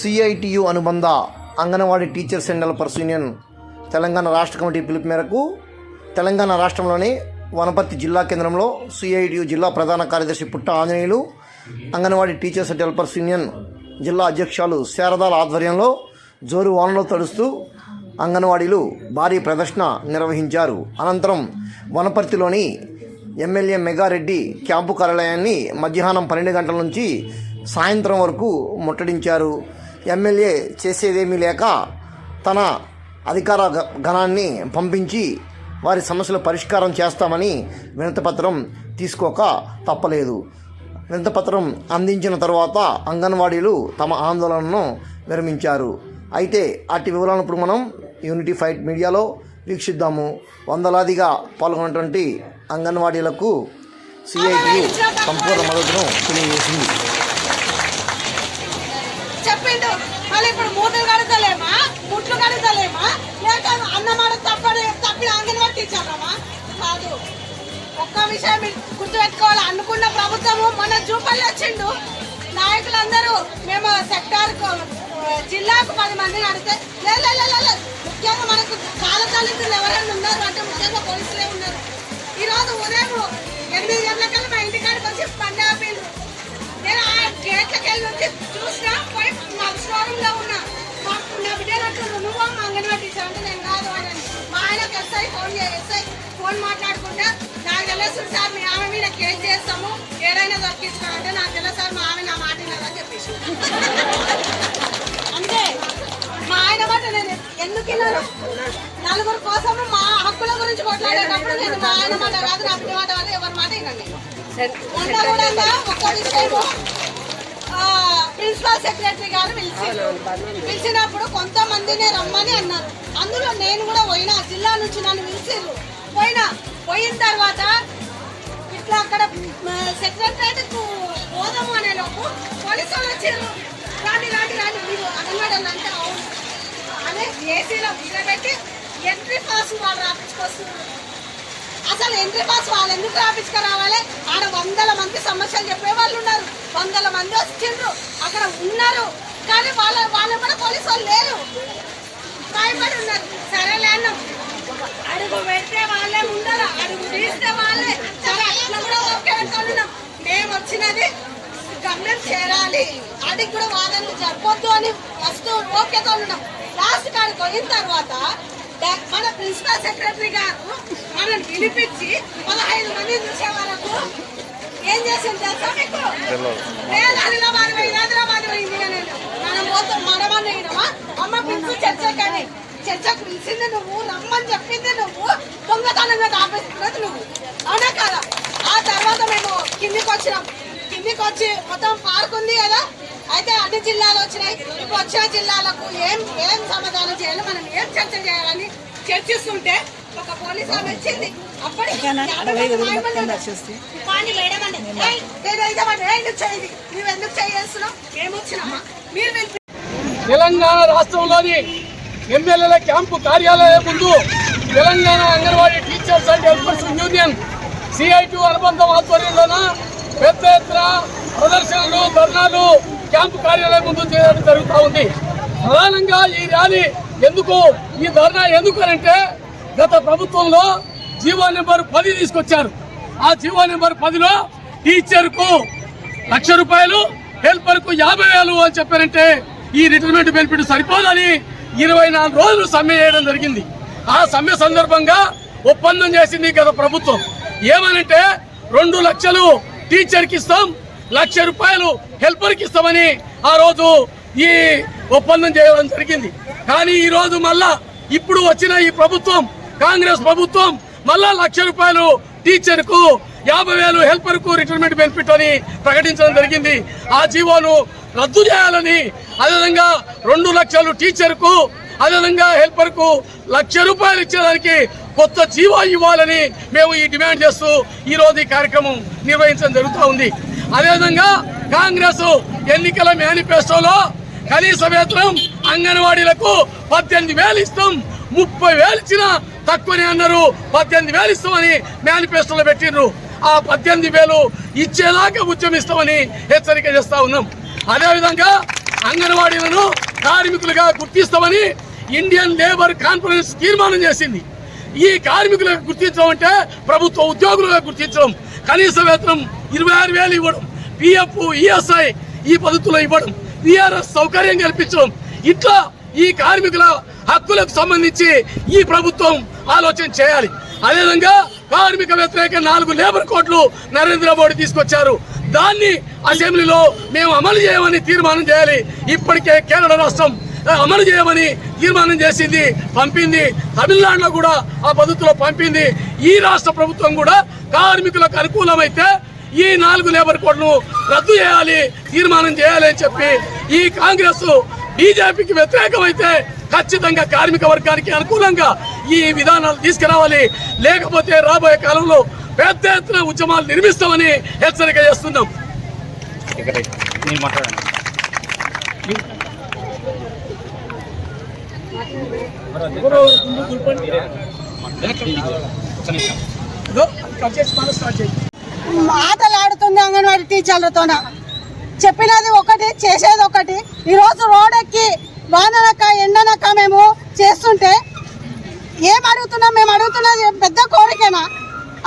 CITU అనుబంధ anganwadi teachers and helpers union Telangana రాష్ట్ర committee పిలుపు మేరకు తెలంగాణ రాష్ట్రంలోని వనపర్తి జిల్లా కేంద్రంలో సిఐటియు జిల్లా ప్రధాన కార్యదర్శి Putta Anjaneyulu anganwadi teachers and helpers union జిల్లా అధ్యక్షులు శారదాల ఆధ్వర్యంలో జోరు వానలో తడుస్తూ అంగన్వాడీలు భారీ ప్రదర్శన నిర్వహించారు. అనంతరం వనపర్తిలోని ఎమ్మెల్యే మెగారెడ్డి క్యాంపు కార్యాలయాన్ని మధ్యాహ్నం పన్నెండు గంటల నుంచి సాయంత్రం వరకు ముట్టడించారు. ఎమ్మెల్యే చేసేదేమీ లేక తన అధికార గ- గణాన్ని పంపించి వారి సమస్యల పరిష్కారం చేస్తామని వినతిపత్రం తీసుకోక తప్పలేదు. వినతిపత్రం అందించిన తర్వాత అంగన్వాడీలు తమ ఆందోళనను విరమించారు. అయితే అట్టి వివరాలను ఇప్పుడు మనం యూనిటీ ఫైట్ మీడియాలో వీక్షిద్దాము. వందలాదిగా పాల్గొన్నటువంటి అంగన్వాడీలకు సిఐటియు సంపూర్ణ మద్దతును తెలియజేసింది. చెప్పిండు మళ్ళీ ఇప్పుడు మూతలు కడతలేమా? ముట్లు కడతలేమా? లేక అన్నమాట తప్పని తప్పిన అంగన్వాడీ టీచర్లమా? కాదు. ఒక్క విషయం మీరు గుర్తుపెట్టుకోవాలి. అనుకున్న ప్రభుత్వము మన జూపల్లి వచ్చిండు. నాయకులందరూ మేము సెక్టార్ జిల్లాకు పది మందిని అడిగితే లే లేదు ముఖ్యంగా మనకు కాలకాలితులు ఎవరైనా ఉన్నారు? అంటే ముఖ్యంగా పోలీసులే ఉన్నారు. ఈరోజు ఉదయం ఎనిమిది గంటలకల్లా మా ఇంటికాడికి వచ్చి పండుగ ఆపిండ్రు. నేను ఆ గేట్లకి వెళ్ళి వచ్చి చూసినా పోయి షోరూమ్లో ఉన్నా మాకు నా బిడ్డలు నువ్వు అంగన్వాడీ టీచర్ అంటే నేను కాదు అని మా ఆయనకు ఎస్ఐ ఫోన్ ఎస్ఐ ఫోన్ మాట్లాడుకుంటా. నాకు తెలుసు సార్ మీ ఆమె మీద కేసు చేస్తాము. ఏదైనా దొరికించుకోవాలంటే నాకు తెలుసు సార్ మా ఆమె నా మాట వినదని చెప్పేసి. అంతే మా ఆయన మాట నేను ఎందుకు నలుగురు కోసం మా హక్కుల గురించి కొట్లాడేటప్పుడు నేను మా ఆయన మాట కాదు నా బిడ్డ మాట కాదు ఎవరి మాట వినండి మొన్న కూడా ఒక్క విషయము ప్రిన్సిపల్ సెక్రటరీ గారు పిలిచారు పిలిచినప్పుడు కొంతమందిని రమ్మని అన్నారు. అందులో నేను కూడా పోయినా జిల్లా నుంచి నన్ను పిలిచారు పోయినా పోయిన తర్వాత ఇట్లా అక్కడ సెక్రటరీ పోదాము అనే లోపు పోలీసు వాళ్ళు వచ్చారు రాండి రాండి రాండి. మీరు అడగడం అంటే అవును. అదే ఏసీలో పెట్టి ఎంట్రీ పాస్ వాళ్ళు రాపించుకొస్తున్నారు. అసలు ఎంట్రీ పాస్ వాళ్ళు ఎందుకు రాపించుకురావాలి ఆడ వందల మంది సమస్యలు చెప్పే వాళ్ళు ఉన్నారు. వందల మంది వచ్చిండ్రు అక్కడ ఉన్నారు. కానీ వాళ్ళ వాళ్ళు కూడా పోలీసు వాళ్ళు లేరు. భయపడి ఉన్నారు. సరేలే అన్నాం. అడుగు పెడితే వాళ్ళే ఉండరు. అడుగు తీస్తే వాళ్ళే. సరే అట్లా కూడా ఓకే అనుకున్నాం మేము వచ్చినది గమ్యం చేరాలి. అడిగి కూడా వాదనలు జరపొద్దు అని వస్తూ ఓకేతో ఉన్నాం లాస్ట్ కాడికి పోయిన తర్వాత మన ప్రిన్సిపల్ సెక్రటరీ గారు మనల్ని పిలిపించి పదహైదు మంది చూసే ఏం చేసింది తెలుసా మీకు? లేదు హైదరాబాద్ పోయింది హైదరాబాద్ పోయింది నేను. మనం పోతాం మనమని అమ్మ పిలిచి చర్చ కానీ చర్చకు పిలిచింది నువ్వు రమ్మని చెప్పింది నువ్వు దొంగతనంగా ఆపేస్తున్నది నువ్వు. అవునా కదా? ఆ తర్వాత మేము కిందికి వచ్చినాం. కిందికి వచ్చి మొత్తం పార్క్ ఉంది కదా? అయితే అన్ని జిల్లాలు వచ్చినాయి. ఇప్పుడు వచ్చిన జిల్లాలకు ఏం ఏం సమాధానం చేయాలి? మనం ఏం చర్చ చేయాలని చర్చిస్తుంటే ఒక పోలీస్ ఆమె వచ్చింది. అప్పటికి మేడం అండి నువ్వు ఎందుకు మేము వచ్చినామా మీరు తెలంగాణ రాష్ట్రంలోని ఎమ్మెల్యేల క్యాంపు కార్యాలయం ముందు Telangana anganwadi teachers and helpers union CIT అనుబంధం ఆధ్వర్యంలోన పెద్ద ఎత్తున ప్రదర్శనలు ధర్నాలు క్యాంపు కార్యాలయం ముందు చేయడం జరుగుతూ ఉంది. ప్రధానంగా ఈ ర్యాలీ ఎందుకు ఈ ధర్నా ఎందుకు అంటే గత ప్రభుత్వంలో జీవో నెంబర్ పది తీసుకొచ్చారు. ఆ జీవో నెంబర్ పదిలో టీచర్కు లక్ష రూపాయలు హెల్పర్కు యాభై వేలు అని చెప్పారంటే ఈ రిటైర్మెంట్ బెనిఫిట్ సరిపోదని ఇరవై నాలుగు రోజులు సమ్మె చేయడం జరిగింది. ఆ సమ్మె సందర్భంగా ఒప్పందం చేసింది గత ప్రభుత్వం. ఏమనంటే రెండు లక్షలు టీచర్కి ఇస్తాం లక్ష రూపాయలు హెల్పర్కి ఇస్తామని ఆ రోజు ఈ ఒప్పందం చేయడం జరిగింది. కానీ ఈ రోజు మళ్ళా ఇప్పుడు వచ్చిన ఈ ప్రభుత్వం కాంగ్రెస్ ప్రభుత్వం మళ్ళా లక్ష రూపాయలు టీచర్కు యాభై వేలు హెల్పర్కు రిటైర్మెంట్ బెనిఫిట్ అని ప్రకటించడం జరిగింది. ఆ జీవోను రద్దు చేయాలని అదేవిధంగా రెండు లక్షలు టీచర్కు అదేవిధంగా హెల్పర్కు లక్ష రూపాయలు ఇచ్చేదానికి కొత్త జీవో ఇవ్వాలని మేము ఈ డిమాండ్ చేస్తూ ఈ రోజు ఈ కార్యక్రమం నిర్వహించడం జరుగుతూ ఉంది. అదేవిధంగా కాంగ్రెస్ ఎన్నికల మేనిఫెస్టోలో కనీస వేతనం అంగన్వాడీలకు పద్దెనిమిది వేలు ఇస్తాం. ముప్పై వేలు ఇచ్చిన తక్కువనే అన్నారు. పద్దెనిమిది వేలు ఇస్తామని మేనిఫెస్టోలో పెట్టిండ్రు ఆ పద్దెనిమిది వేలు ఇచ్చేదాకా ఉద్యమిస్తామని హెచ్చరిక చేస్తా ఉన్నాం. అదేవిధంగా అంగన్వాడీలను కార్మికులుగా గుర్తిస్తామని ఇండియన్ లేబర్ కాన్ఫరెన్స్ తీర్మానం చేసింది. ఈ కార్మికులకు గుర్తించడం అంటే ప్రభుత్వ ఉద్యోగులుగా గుర్తించడం. కనీస వేతనం ఇరవై ఆరు వేలు ఇవ్వడం పిఎఫ్ ఈఎస్ఐ ఈ పద్ధతిలో ఇవ్వడం విఆర్ఎస్ సౌకర్యం కల్పించడం ఇట్లా ఈ కార్మికుల హక్కులకు సంబంధించి ఈ ప్రభుత్వం ఆలోచన చేయాలి. అదేవిధంగా కార్మిక వ్యతిరేక నాలుగు లేబర్ కోట్లు నరేంద్ర మోడీ తీసుకొచ్చారు. దాన్ని అసెంబ్లీలో మేము అమలు చేయమని తీర్మానం చేయాలి. ఇప్పటికే కేరళ రాష్ట్రం అమలు చేయమని తీర్మానం చేసింది పంపింది. తమిళనాడులో కూడా ఆ పద్ధతిలో పంపింది. ఈ రాష్ట్ర ప్రభుత్వం కూడా కార్మికులకు అనుకూలమైతే ఈ నాలుగు లేబర్ కోడ్ను రద్దు చేయాలి తీర్మానం చేయాలి అని చెప్పి ఈ కాంగ్రెస్ బీజేపీకి వ్యతిరేకమైతే ఖచ్చితంగా కార్మిక వర్గానికి అనుకూలంగా ఈ విధానాలు తీసుకురావాలి. లేకపోతే రాబోయే కాలంలో పెద్ద ఎత్తున ఉద్యమాలు నిర్మిస్తామని హెచ్చరిక చేస్తున్నాం. కట్ చేసి స్టార్ట్ చేయి ఆటలు ఆడుతుంది అంగన్వాడీ టీచర్లతోన? చెప్పినది ఒకటి చేసేది ఒకటి. ఈరోజు రోడ్ ఎక్కి వాననక ఎండనక మేము చేస్తుంటే ఏం అడుగుతున్నాం? మేము అడుగుతున్నది పెద్ద కోరికేనా?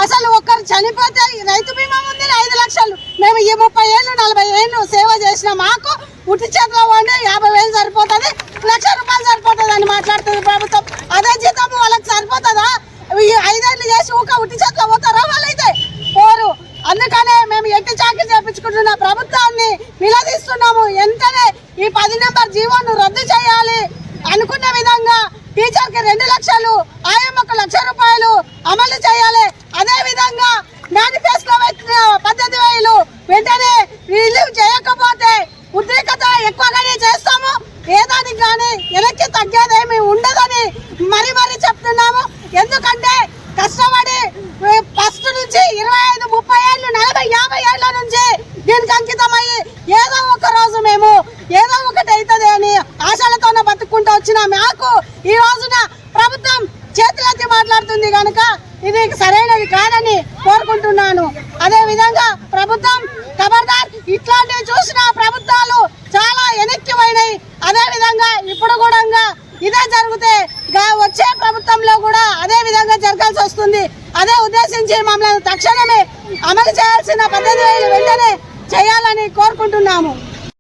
అసలు ఒక్కరు చనిపోతే రైతు బీమా ఉంది ఐదు లక్షలు. మేము ఈ ముప్పై ఏళ్ళు నలభై ఏళ్ళు సేవ చేసిన. మాకు ఉట్టి చేతిలో వండి యాభై వేలు సరిపోతుంది లక్ష రూపాయలు సరిపోతుంది అని మాట్లాడుతుంది ప్రభుత్వం అదే జీతం వాళ్ళకి సరిపోతుందా ఈ ఐదేళ్ళు చేసి ఊక ఉట్టి చేతిలో పోతారా వాళ్ళైతే పోరు అందుకనే మేము ఎట్టి చాకరీ చేపించుకుంటున్న ప్రభుత్వాన్ని నిలదీస్తున్నాము వెంటనే ఈ పది నెంబర్ జీవోను రద్దు చేయాలి అనుకున్న టీచర్కి టీచర్కి రెండు లక్షలు ఆయమ్మకు లక్ష రూపాయలు అమలు చేయాలి. అదే విధంగా మేనిఫెస్టో పెట్టిన పద్ధతి వేలు వెంటనే రిలీవ్ చేయకపోతే ఉద్రిక్తత ఎక్కువగానే చేస్తాము. ఏదానికి కానీ వెనక్కి తగ్గేదేమి ఉండదని మరి మరి చెప్తున్నాము. ఎందుకంటే కష్టపడి ఫస్ట్ నుంచి ఇరవై ఐదు ముప్పై ఏళ్ళు నలభై యాభై ఏళ్ళ నుంచి దీనికి అంకితమయ్యి ఏదో ఒక రోజు మేము ఏదో ఒకటి అవుతుంది అని ఆశలతోనే చెప్పుకుంటూ వచ్చిన మాకు ఈ రోజున ప్రభుత్వం చేతులెత్తి మాట్లాడుతుంది కనుక ఇది సరైనది కాదని కోరుకుంటున్నాను. అదే విధంగా ప్రభుత్వం ఖబర్దార్ ఇట్లాంటివి చూసిన ప్రభుత్వాలు చాలా వెనక్కి పోయినాయి అదే విధంగా ఇప్పుడు కూడా ఇదే జరిగితే గా- వచ్చే ప్రభుత్వంలో కూడా అదే విధంగా జరగాల్సి వస్తుంది. అదే ఉద్దేశించి మమ్మల్ని తక్షణమే అమలు చేయాల్సిన పద్ధతి వెంటనే చేయాలని కోరుకుంటున్నాము.